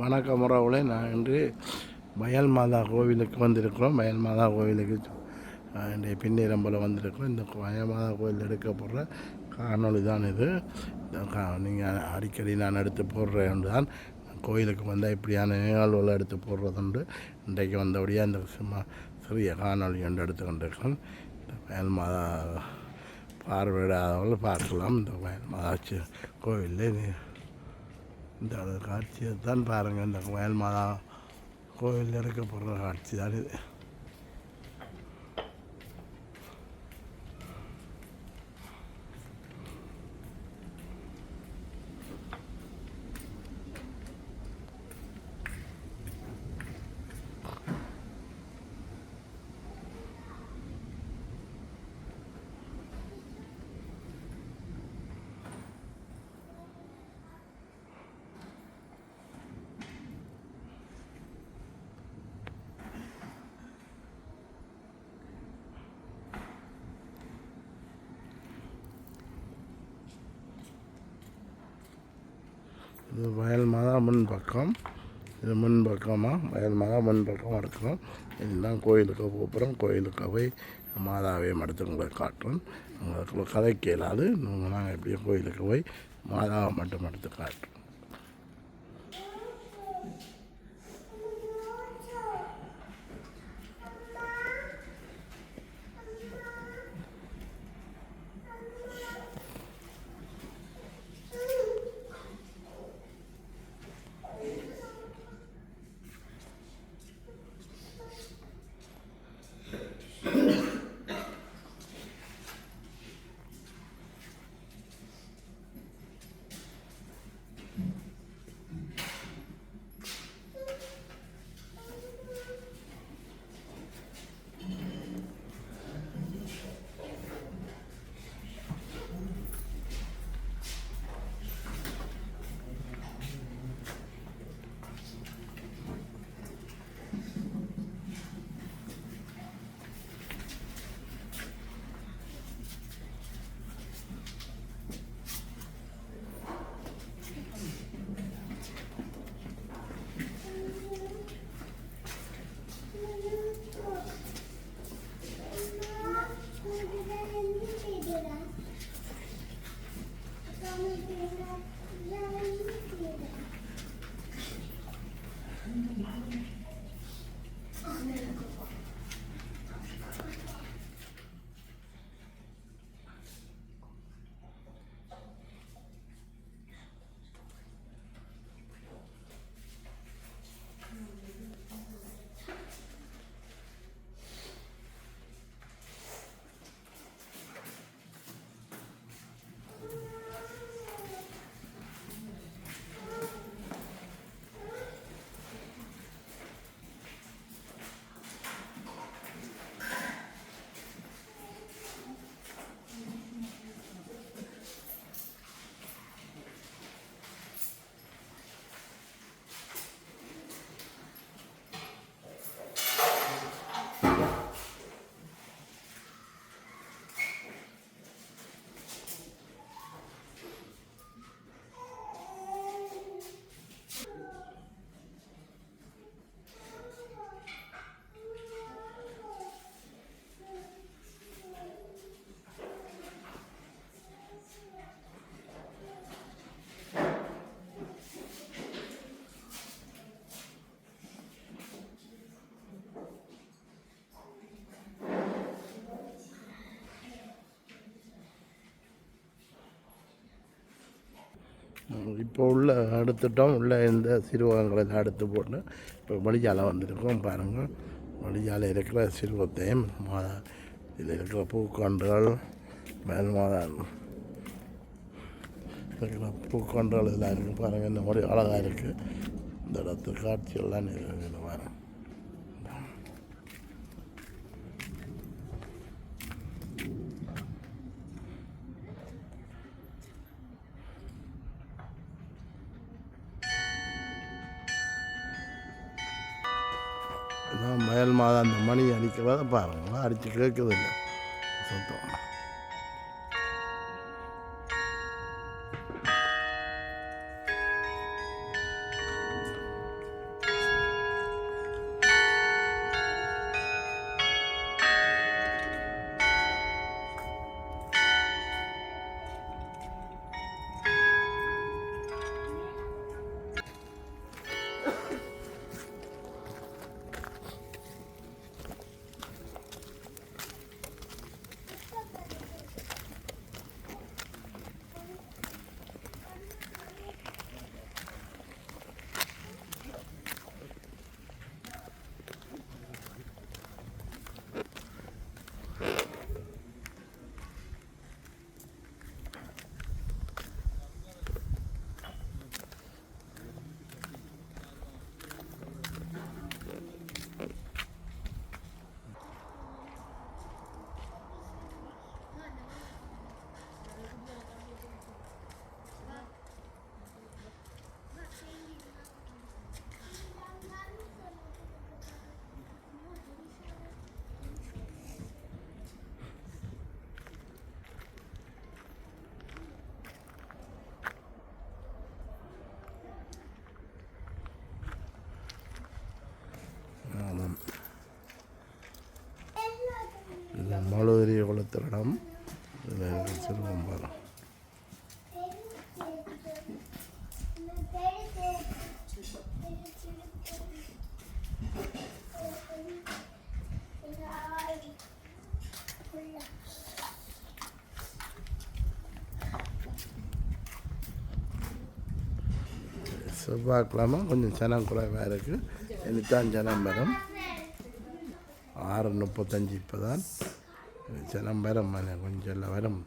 வணக்கம் உறவுகளே. நான் இன்று வயல் மாதா கோவிலுக்கு வந்திருக்கிறோம். மயல் மாதா கோவிலுக்கு என்னுடைய பின்னிரம்பில் வந்திருக்கிறோம். இந்த மயல் மாதா கோவில் எடுக்கப்படுற காணொளி தான் இது. நீங்கள் அடிக்கடி நான் எடுத்து போடுறேன் தான் கோயிலுக்கு வந்தால் இப்படியான நிகழ்வுகளை எடுத்து போடுறதுண்டு. இன்றைக்கு வந்தபடியாக இந்த சும்மா சிறிய காணொளி ஒன்று எடுத்து கொண்டிருக்கிறேன் இந்த வயல் மாதா பார்வையிடாதவர்கள் பார்க்கலாம். இந்த மயல் மாதா கோவிலே கோவிலில் நீ இந்த காட்சியை தான் பாருங்கள் இந்த வயல் மாதா கோவில் எடுக்கப்படுற காட்சி தான் இது. இது வயல் மாதா முன் பக்கம். இது முன் பக்கமாக வயல் மாதா முன் பக்கம் எடுக்கிறோம் இதுதான் கோயிலுக்கு போகிறோம் கோயிலுக்கு போய் மாதாவே எடுத்து உங்களுக்கு காட்டுறோம். உங்களுக்கு கதை கேளாது. நாங்கள் எப்படியும் கோயிலுக்கு போய் மாதாவை மட்டும் எடுத்து காட்டுறோம். இப்போ உள்ள எடுத்துட்டோம். உள்ள இந்த சிறுவகங்களை எல்லாம் எடுத்து போட்டு இப்போ வழியால் வந்திருக்கோம் பாருங்கள் வழியால் இருக்கிற சிறுவத்தையும் மாதா இதில் இருக்கிற பூக்கன்றுகள் மேல் மாதா இருக்கிற பூக்கன்றுகள் இதெல்லாம் இருக்குது பாருங்கள் இந்த மாதிரி அழகாக இருக்குது இந்த இடத்து காட்சியெல்லாம் இருக்குது பாருங்கள் மணி அடிக்கிறத பாருங்களா அடித்து கேட்குறதில்ல சுத்தம். செவ்வாய்க்கிழமை கொஞ்சம் ஜனம் குறைவாக இருக்குது இனித்தான் ஜனம் வரும். ஆறு முப்பத்தஞ்சு இப்போ தான் ஜனம் வரும் கொஞ்சம் எல்லாம் வரும்.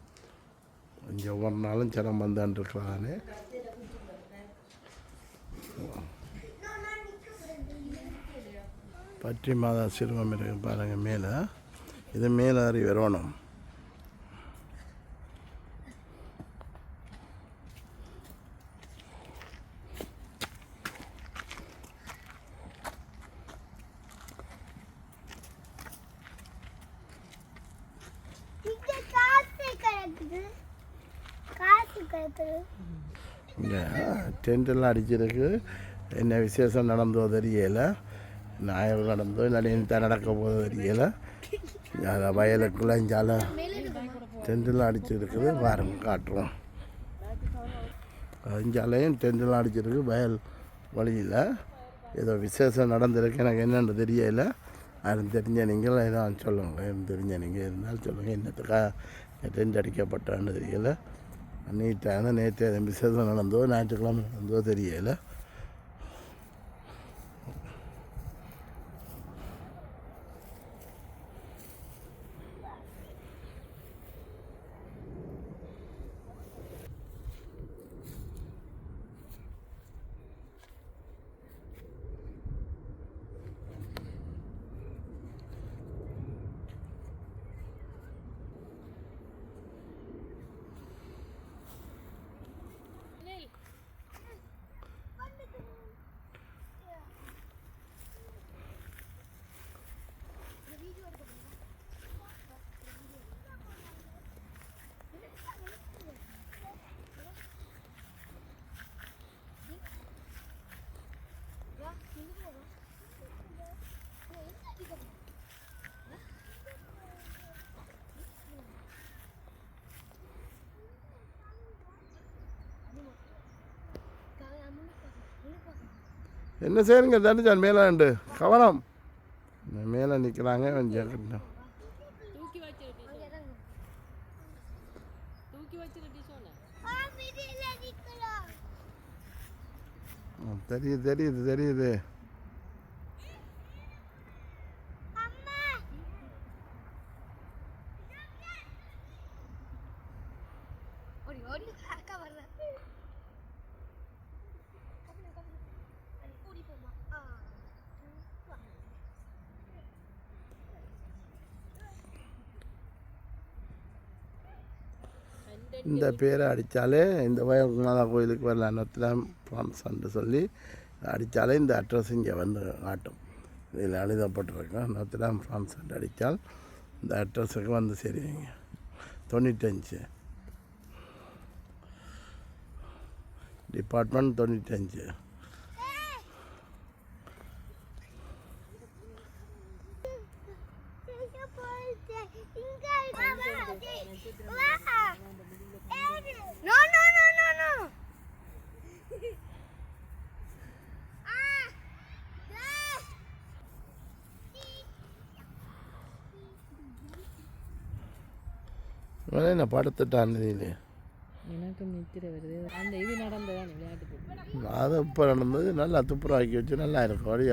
கொஞ்சம் ஒவ்வொரு நாளும் ஜனம் வந்துருக்குறானே பற்றி மாதா சிறுவம் இருக்கு பாருங்கள் மேலே. இது மேலே அறி வரணும் இங்க காசு கிடக்குது காசு கிடக்குது இங்கே டென்ட்டெல்லாம் அடிச்சிருக்கு. என்ன விசேஷம் நடந்தோ தெரியலை. ஞாயிறு நடந்தோ இல்லாட்டி தான் நடக்க போதோ தெரியலை. அதை வயலுக்குள்ள இஞ்சால டென்ட்டெல்லாம் அடிச்சிருக்குது. பாருங்க காட்டுறோம். இஞ்சாலையும் டென்ட்டெல்லாம் அடிச்சிருக்கு. வயல் வழியில் ஏதோ விசேஷம் நடந்திருக்கு. எனக்கு என்னென்னு தெரியல. யாரும் தெரிஞ்ச நீங்கள்? ஏதாவது சொல்லுங்கள் தெரிஞ்ச நீங்கள் இருந்தாலும் சொல்லுங்கள் என்னத்துக்காக டென்ட் அடிக்கப்பட்டான்னு தெரியலை. நீட்டாக நேற்று விசேஷம் நடந்தோ ஞாயிற்றுக்கிழமை நடந்தோ தெரியலை. என்ன செய்யுங்க தண்டிச்சான் மேலாண்டு கவனம் மேலே நிற்கிறாங்க கொஞ்சம் தெரியுது தெரியுது தெரியுது. இந்த பேரை அடித்தாலே இந்த வயமாதா கோயிலுக்கு வரலாம். நொத்தலாம் ஃப்ரான்ஸ்ன்னு சொல்லி அடித்தாலே இந்த அட்ரஸ் இங்கே வந்து காட்டும். இதில் எழுதப்பட்டிருக்கோம் நொத்தலாம் ஃப்ரான்ஸ் அடித்தால் இந்த அட்ரஸுக்கு வந்து சரிவீங்க. தொண்ணூத்தஞ்சு. டிபார்ட்மெண்ட் தொண்ணூத்தஞ்சு. படுத்துட்டான் இதில் எனக்கு நித்திர வருது. அந்த இது நடந்ததான் விளையாட்டு போட்டு அது இப்போ நடந்தது நல்லா துப்புரவாக்கி வச்சு நல்லா இருக்கும்.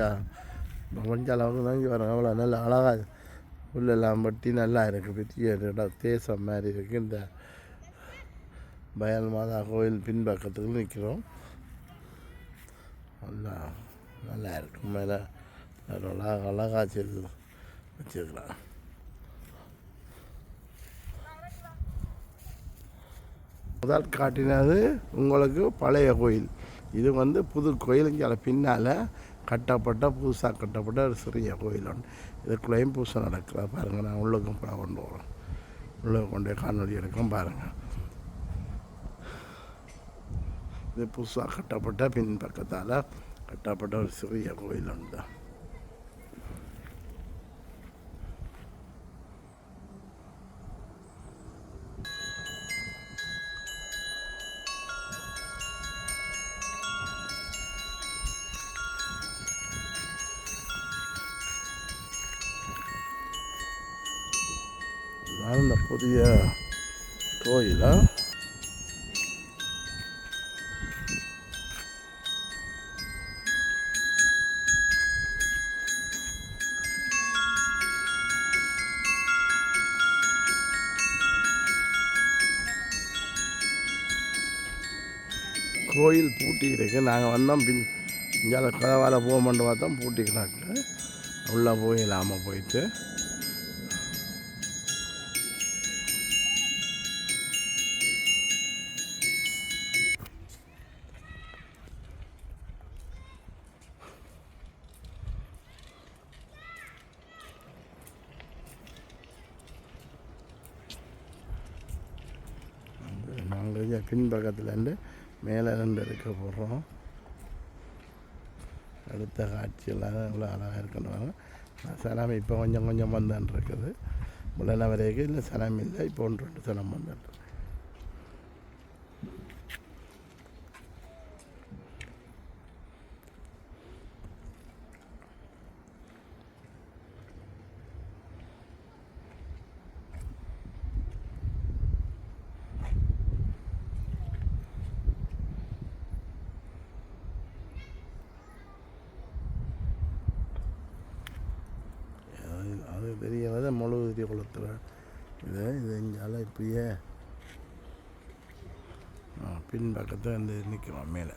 இப்போ கொஞ்சம் அளவுக்கு தான் இங்கே வரும். அவ்வளோ நல்லா அழகாக புல்லெல்லாம் பட்டி நல்லா இருக்குது பெரிய தேசம் மாதிரி இருக்குது இந்த பயல் மாதா கோயில் பின்பக்கத்துக்கு நிற்கிறோம் நல்லா நல்லா இருக்கு. மேலே அழகா அழகா செல் வச்சுருக்கலாம் முதல் காட்டினது உங்களுக்கு பழைய கோயில். இது வந்து புது கோயில் இங்கே பின்னால் கட்டப்பட்ட புதுசாக கட்டப்பட்ட ஒரு சிறிய கோயில் ஒன்று. இதுக்குள்ளேயும் பூசை நடக்கிற பாருங்கள் நான் உள்ளுக்கும் போய் கொண்டு வரோம். உள்ளே கொண்டு போய் காணொலி எடுக்கும் பாருங்கள் இது புதுசாக கட்டப்பட்ட பின் பக்கத்தால் கட்டப்பட்ட ஒரு சிறிய கோயில் ஒன்று. தான் அந்த புதிய கோயிலா? கோயில் பூட்டி நாங்கள் வந்தோம் பின் இங்கே கதவால் போக மாட்டோம் பார்த்தோம். பூட்டி கிடக்கு உள்ளே போயிடலாமல் போயிட்டு. பின்பக்கத்துலேருந்து மேலே இருந்து இருக்க போடுறோம் அடுத்த காட்சியெல்லாம் இவ்வளோ அழகாக இருக்கணும் சனம் இப்போ கொஞ்சம் கொஞ்சம் வந்துன்னு இருக்குது. முள்ளன வரைக்கும் இல்லை சனம் இல்லை இப்போ ஒன்று ரெண்டு சனம் வந்துட்டு அது அது பெரிய வந்து முழு பெரிய குளத்தில் இதை இது இங்கால இப்படியே ஆ, பின்பக்கத்தில் வந்து நிற்கிறோம் மேலே.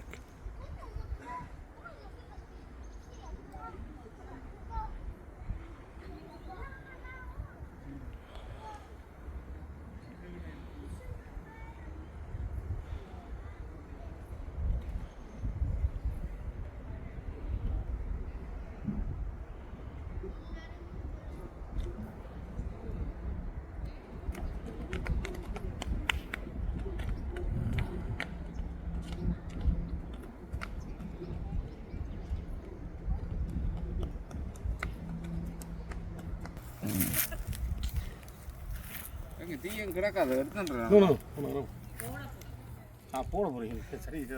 தீயம் கிடக்காது எடுத்துன்றேன். ஆ போட போகிறீங்க சரி இது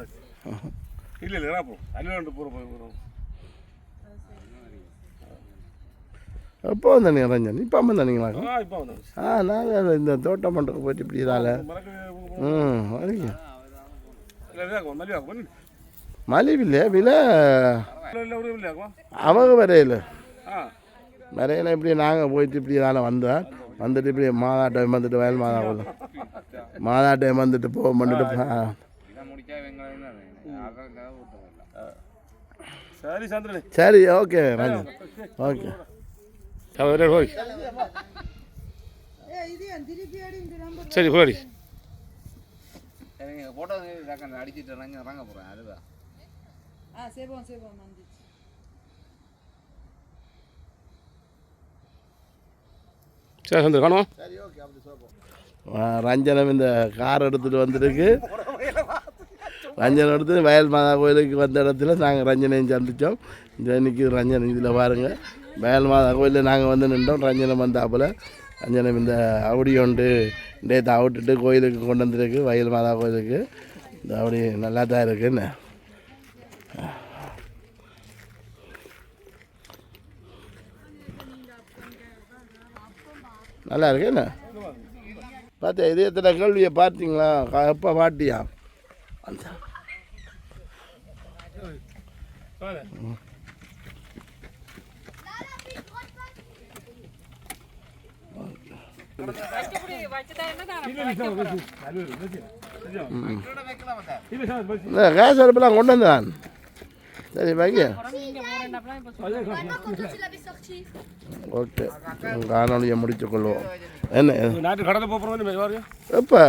இல்லை இல்லை போ. அதில் ரெண்டு போகிற போகிறோம் எப்போ வந்தேன் ரஞ்சன்? இப்போ வந்தீங்களா ஆ இப்போ வந்து ஆ நாங்கள் இந்த தோட்டம் பண்ணுறதுக்கு போயிட்டு இப்படி இதால். ம் வரீங்க. இல்லை விலை இல்லை இல்லையாக்கும் அவங்க வரையில் ஆ. வரையில் இப்படி நாங்கள் போயிட்டு இப்படி தானே வந்தோம் வந்துட்டு இப்படி மாதா டைம் வந்துட்டு வயல் மாதா போதும் மாதா டைம் வந்துட்டு போக பண்ணிட்டு சரி சந்திரனே. சரி ஓகே ஓகே சரி போய் சரி போடி சரி போட்டோ அடிச்சிட்டு இறங்க இறங்க போகிறேன் அதுதான் ஆ சேவோம் சேவோம் வந்துச்சு சரி சந்திர காணுமா ரஞ்சனம் இந்த கார் எடுத்துகிட்டு வந்திருக்கு. ரஞ்சனம் எடுத்து வயல் மாதா கோயிலுக்கு வந்த இடத்துல நாங்கள் ரஞ்சனையும் சந்தித்தோம் இன்னைக்கு ரஞ்சனம் இதில் பாருங்கள் வயல் மாதா கோயிலில் நாங்கள் வந்து நின்றோம். ரஞ்சனம் வந்தாப்பில் ரஞ்சனம் இந்த அவடி ஒன்று டேத்தை அவுட்டுட்டு கோயிலுக்கு கொண்டு வந்திருக்கு. வயல் மாதா கோயிலுக்கு. இந்த அவடி நல்லா தான் இருக்குன்னு நல்லா இருக்கு என்ன? பார்த்தியா இது எத்தனை கேள்வியை பார்த்தீங்களா? எப்போ பாட்டியா? அந்த கேஸ் அடுப்பெல்லாம் கொண்டு வந்தான் சரி வைங்க ஓகே காணொலியை முடித்துக்கொள்வோம் என்ன கடலில் போகிறோம் எப்போ?